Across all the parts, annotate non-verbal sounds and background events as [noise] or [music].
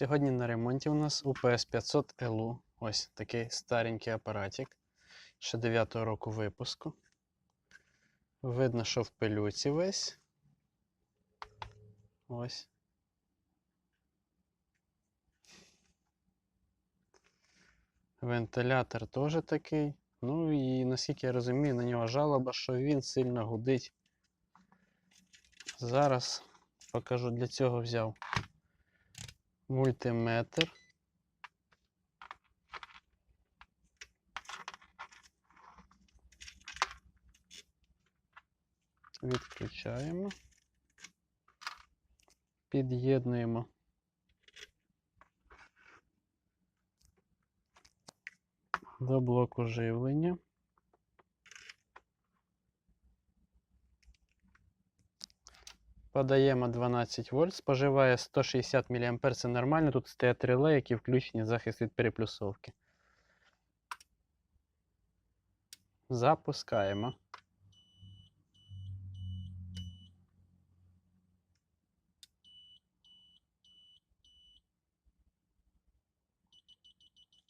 Сьогодні на ремонті у нас UPS 500 LU. Ось такий старенький апаратик. Ще 9 року випуску. Видно, що в пилюці весь. Ось. Вентилятор теж такий. Ну і наскільки я розумію, на нього жалоба, що він сильно гудить. Зараз покажу для цього взяв мультиметр. Відключаємо. Під'єднуємо. До блоку живлення. Подаємо 12 вольт, споживає 160 мА. Це нормально. Тут стоять реле, які включені захист від переплюсовки. Запускаємо.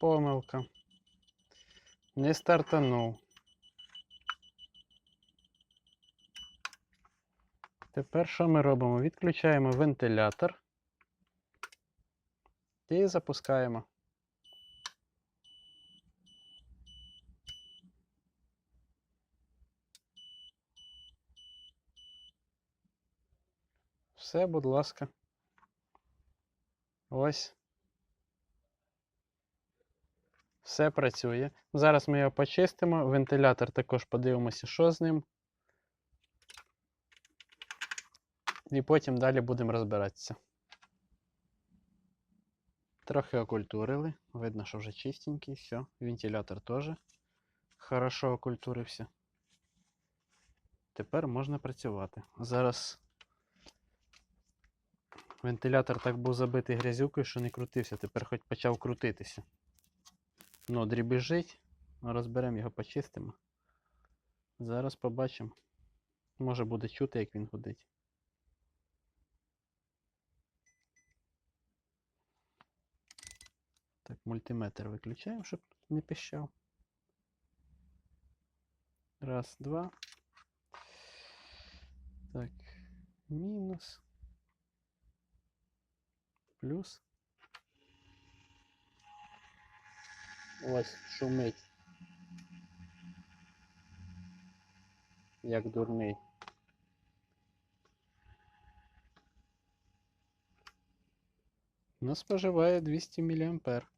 Помилка. Не стартанув. Тепер що ми робимо? Відключаємо вентилятор і запускаємо. Все, будь ласка. Ось. Все працює. Зараз ми його почистимо. Вентилятор також подивимося, що з ним. І потім далі будемо розбиратися. Трохи окультурили. Видно, що вже чистенький, все. Вентилятор теж хорошо окультурився. Тепер можна працювати. Зараз вентилятор так був забитий грязюкою, що не крутився. Тепер хоч почав крутитися. Ну, дрібіжить. Розберемо його, почистимо. Зараз побачимо. Може буде чути, як він гудить. Мультиметр виключаємо, щоб не піщав. Раз, два. Так, мінус. Плюс. Ось шумить. Як дурний. Ну, споживає 200 мА.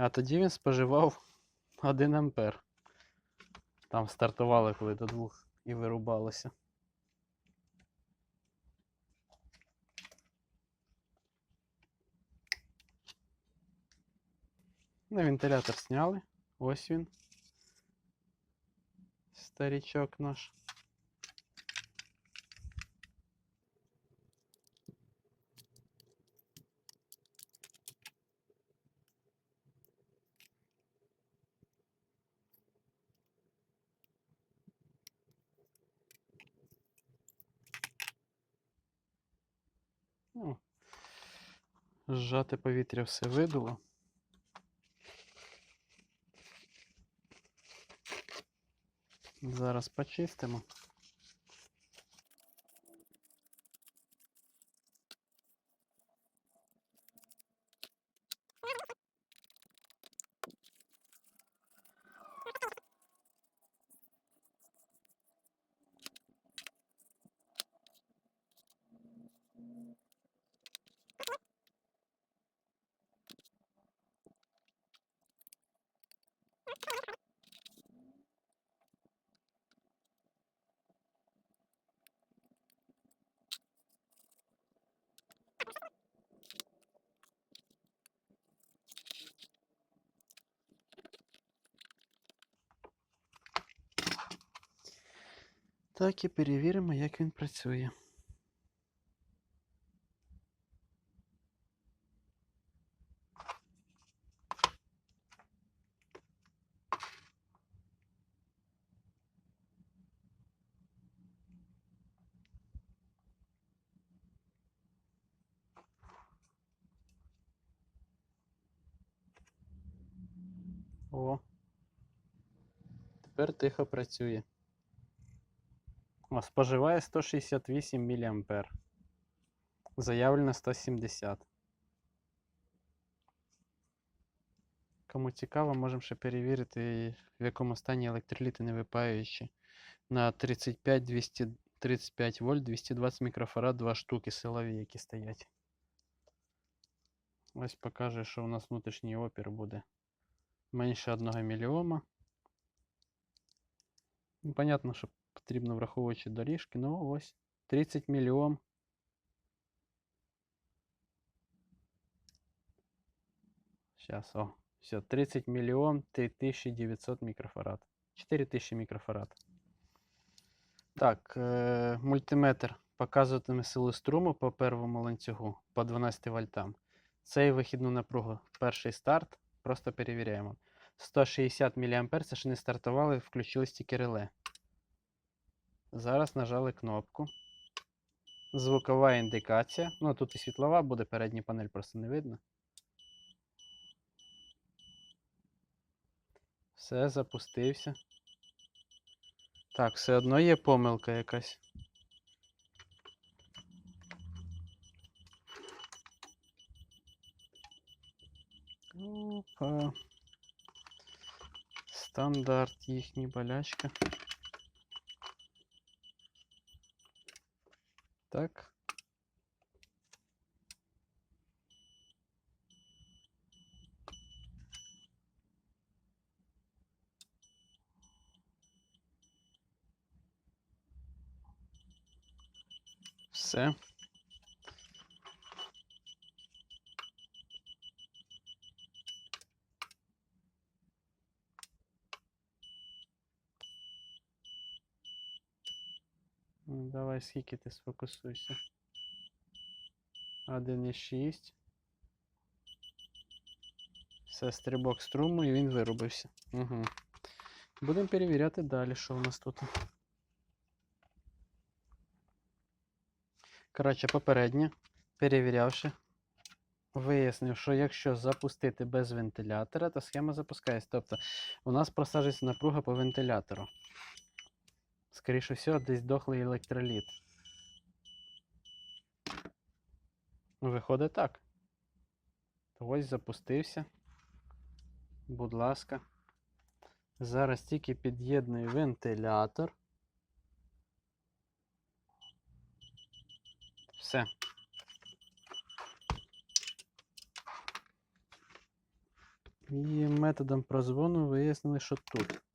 А тоді він споживав [laughs] 1 ампер. Там стартували коли до двох і вирубалося. Ну, вентилятор сняли. Ось він. Старічок наш. Ну, Зжати повітря все видуло. Зараз почистимо. Так і перевіримо, як він працює. О, тепер тихо працює. Споживає 168 мА. Заявлено 170. Кому цікаво, можемо ще перевірити, в якому стані електроліти не випаюючі. На 35 235 вольт 220 мікрофарад, два штуки силові, які стоять. Ось покаже, що у нас внутрішній опір буде менше 1 мільйома. Ну, понятно, що потрібно враховуючи доріжки, ну ось 30 мільйом. Сейчас, о, все, 30 миллион 3900 микрофарад. 4000 мікрофарад. Так, е, мультиметр показуватиме силу струму по первому ланцюгу по 12 вольтам. Цей вихідну напругу. Перший старт. Просто перевіряємо. 160 мА це ще не стартували, включились тільки реле. Зараз нажали кнопку. Звукова індикація. Ну, тут і світлова буде, передня панель просто не видно. Все, запустився. Так, все одно є помилка якась. Опа. Стандарт їхній болячка. Так. Все. Давай, скільки ти сфокусуйся. 1,6. Все, стрибок струму і він вирубився. Угу. Будемо перевіряти далі, що у нас тут. Коротше, попередньо, перевірявши, вияснив, що якщо запустити без вентилятора, то схема запускається. Тобто у нас просаджується напруга по вентилятору. Скоріше всього, десь дохлий електроліт. Ну, Виходить так. Ось запустився. Будь ласка. Зараз тільки під'єдную вентилятор. Все. І методом прозвону вияснили, що тут.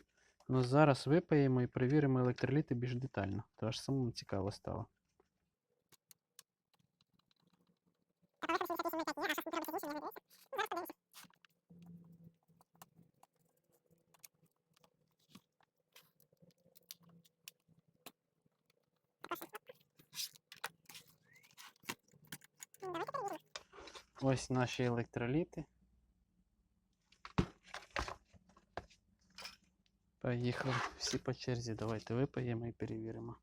Ну зараз випаємо і перевіримо електроліти більш детально. То аж самому цікаво стало. Ось наші електроліти. Поїхали всі по черзі. Давайте випаємо і перевіримо.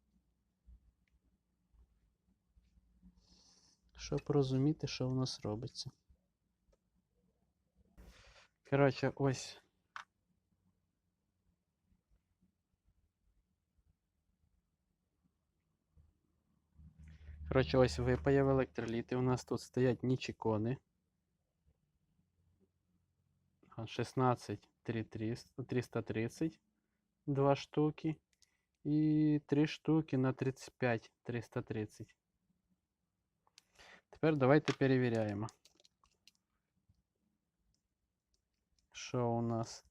Щоб розуміти, що у нас робиться. Коротше, ось. Коротше, ось випаяв електроліти. У нас тут стоять нічікони. 16 3300, 330 два штуки. І 3 штуки на 35 330. Тепер давайте перевіряємо. Що у нас?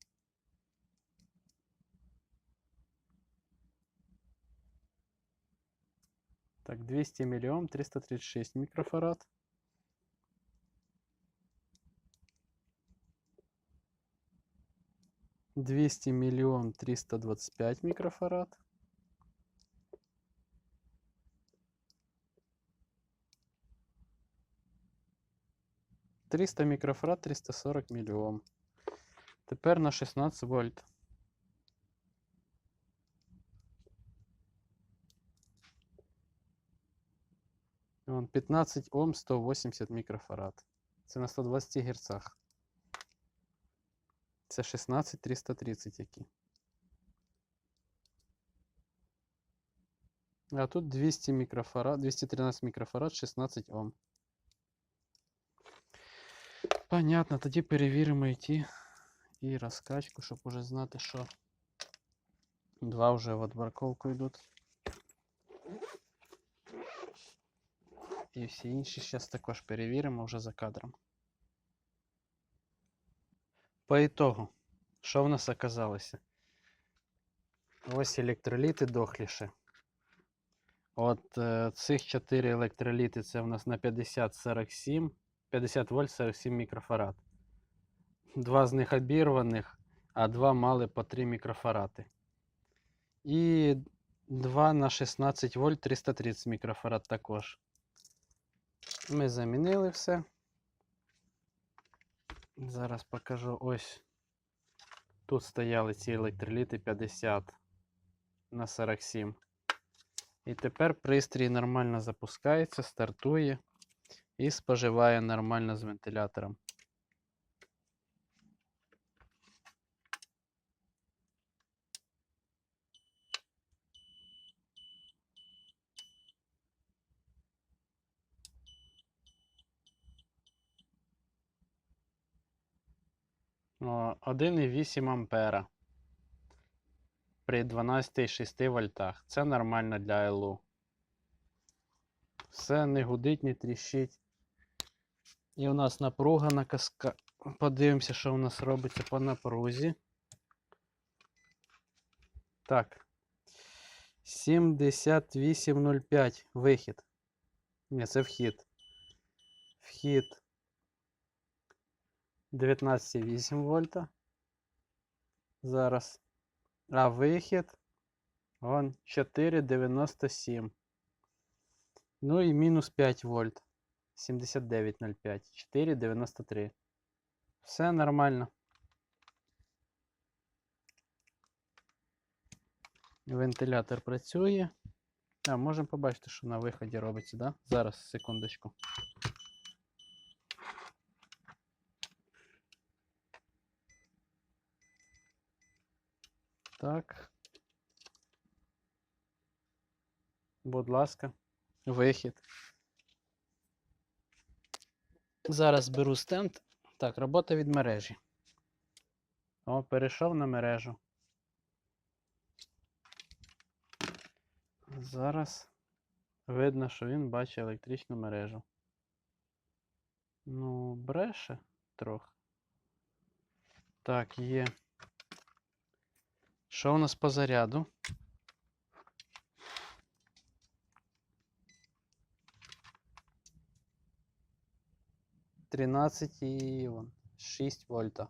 Так, 200 миллион 336 микрофарад. Двести миллион триста двадцать пять микрофарад. Триста микрофарад, триста сорок миллион. Тепер на 16 вольт. Вон 15 Ом 180 мікрофарад. Це на 120 Гц. Це 16330 які. А тут 200 мікрофарад, 213 мікрофарад, 16 Ом. Понятно, тоді перевіримо і ті і розкачку, щоб уже знати, що два вже в отбарковку йдуть. І всі інші зараз також перевіримо вже за кадром. По ітогу, що в нас оказалося? Ось електроліти дохліше. От е, цих 4 електроліти це в нас на 50-47, 50 вольт 47 мікрофарад. Два з них обірваних, а два мали по 3 мікрофарати. І 2 на 16 вольт 330 мікрофарад також. Ми замінили все. Зараз покажу ось. Тут стояли ці електроліти 50 на 47. І тепер пристрій нормально запускається, стартує і споживає нормально з вентилятором. О, 1,8 ампера при 12,6 вольтах. Це нормально для ЛУ. Все не гудить, не тріщить. І у нас напруга на каска. Подивимося, що у нас робиться по напрузі. Так. 78,05 вихід. Ні, це вхід. Вхід 19,8 вольта. Зараз. А вихід. Вон 4,97. Ну і мінус 5 вольт. 79,05. 4,93. Все нормально. Вентилятор працює. А, можемо побачити, що на виході робиться, да? Зараз, секундочку. Так. Будь ласка, вихід. Зараз беру стенд. Так, робота від мережі. О, перейшов на мережу. Зараз видно, що він бачить електричну мережу. Ну, бреше трохи. Так, є. Що у нас по заряду? Тринадцять і вон, 6 вольта.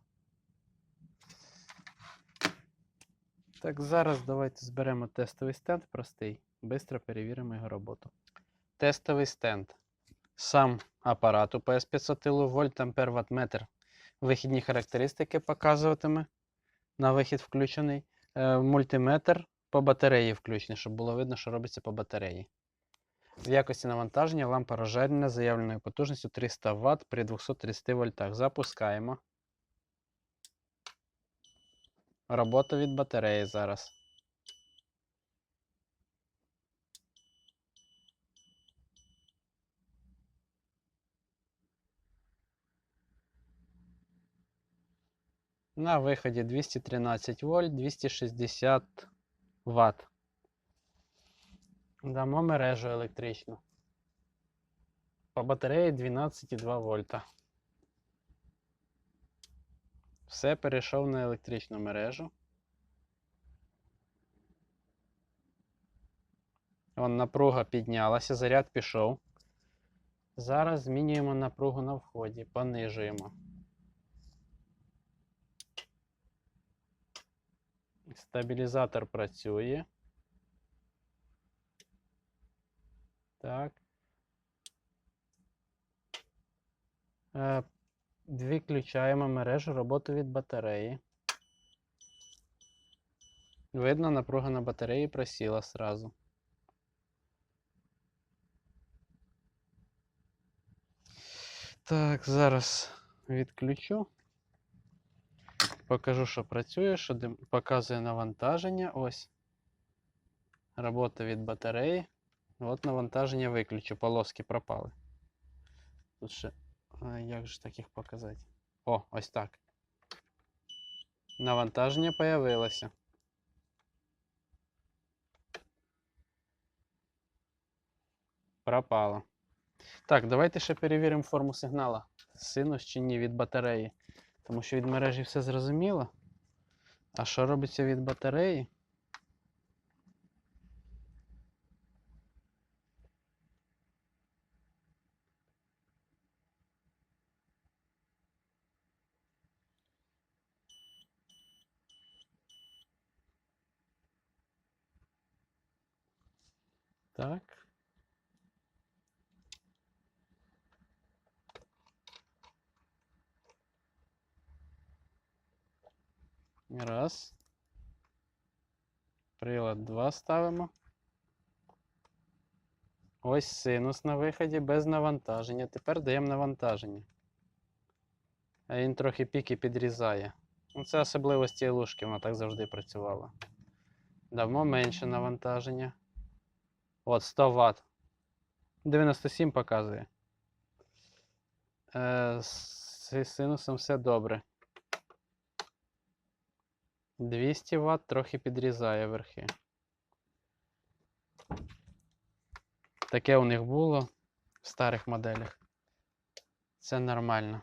Так, зараз давайте зберемо тестовий стенд простий. Бистро перевіримо його роботу. Тестовий стенд. Сам апарат УПС 500 вольт ампер ваттметр. Вихідні характеристики показуватиме. На вихід включений. Е, мультиметр по батареї включений, щоб було видно, що робиться по батареї. В якості навантаження лампа розжарена заявленою потужністю 300 Вт при 230 вольтах. Запускаємо. Робота від батареї зараз. На виході 213 вольт, 260 Вт. Дамо мережу електричну. По батареї 12,2 вольта. Все перейшов на електричну мережу. Вон напруга піднялася, заряд пішов. Зараз змінюємо напругу на вході, понижуємо. Стабілізатор працює. Так. Е, Відключаємо мережу роботу від батареї. Видно, напруга на батареї просіла сразу. Так, зараз відключу. Покажу, що працює, що показує навантаження. Ось. Робота від батареї. От навантаження виключу, полоски пропали. Тут ще. А як же так їх показати? О, ось так. Навантаження появилося. Пропало. Так, давайте ще перевіримо форму сигнала. Синус чи ні від батареї. Тому що від мережі все зрозуміло. А що робиться від батареї? Так. Раз. Прилад 2 ставимо. Ось синус на виході без навантаження. Тепер даємо навантаження. А він трохи піки підрізає. Ну, це особливості лужки, вона так завжди працювала. Дамо менше навантаження. От 100 Вт. 97 показує. Е, з синусом все добре. 200 Вт трохи підрізає верхи. Таке у них було в старих моделях. Це нормально.